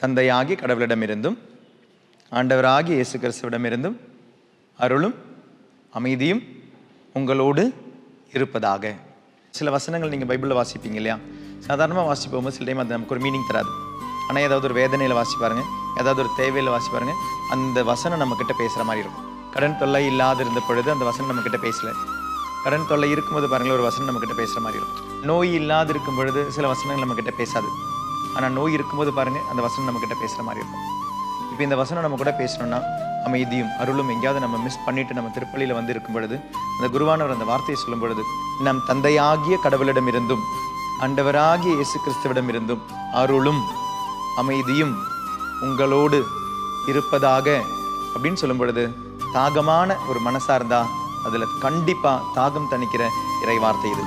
தந்தையாகி கடவுளிடமிருந்தும் ஆண்டவராகி இயேசு கிறிஸ்துவிடமிருந்தும் அருளும் அமைதியும் உங்களோடு இருப்பதாக. சில வசனங்கள் நீங்கள் பைபிளில் வாசிப்பீங்க இல்லையா? சாதாரணமாக வாசிப்பு போகும்போது சில டைம் அது நமக்கு ஒரு மீனிங் தராது. ஆனால் ஏதாவது ஒரு வேதனையில் வாசிப்பாருங்க ஏதாவது ஒரு தேவையில் வாசிப்பாருங்க அந்த வசனம் நம்மக்கிட்ட பேசுகிற மாதிரி இருக்கும். கடன் தொல்லை இல்லாது இருந்த பொழுது அந்த வசனம் நம்மக்கிட்ட பேசலை. கடன் தொல்லை இருக்கும்போது பாருங்களேன் ஒரு வசனம் நம்மக்கிட்ட பேசுகிற மாதிரி இருக்கும். நோய் இல்லாது இருக்கும் பொழுது சில வசனங்கள் நம்மக்கிட்ட பேசாது. ஆனால் நோய் இருக்கும்போது பாருங்க அந்த வசனம் நம்மக்கிட்ட பேசுகிற மாதிரி இருக்கும். இப்போ இந்த வசனம் நம்ம கூட பேசணும்னா அமைதியும் அருளும் எங்கேயாவது நம்ம மிஸ் பண்ணிட்டு நம்ம திருப்பள்ளியில் வந்து இருக்கும் பொழுது அந்த குருவானவர் அந்த வார்த்தையை சொல்லும் பொழுது நம் தந்தையாகிய கடவுளிடமிருந்தும் அண்டவராகிய இயேசு கிறிஸ்துவிடமிருந்தும் அருளும் அமைதியும் உங்களோடு இருப்பதாக அப்படின்னு சொல்லும் பொழுது தாகமான ஒரு மனசாக இருந்தால் அதில் கண்டிப்பாக தாகம் தணிக்கிற இறை வார்த்தை இது.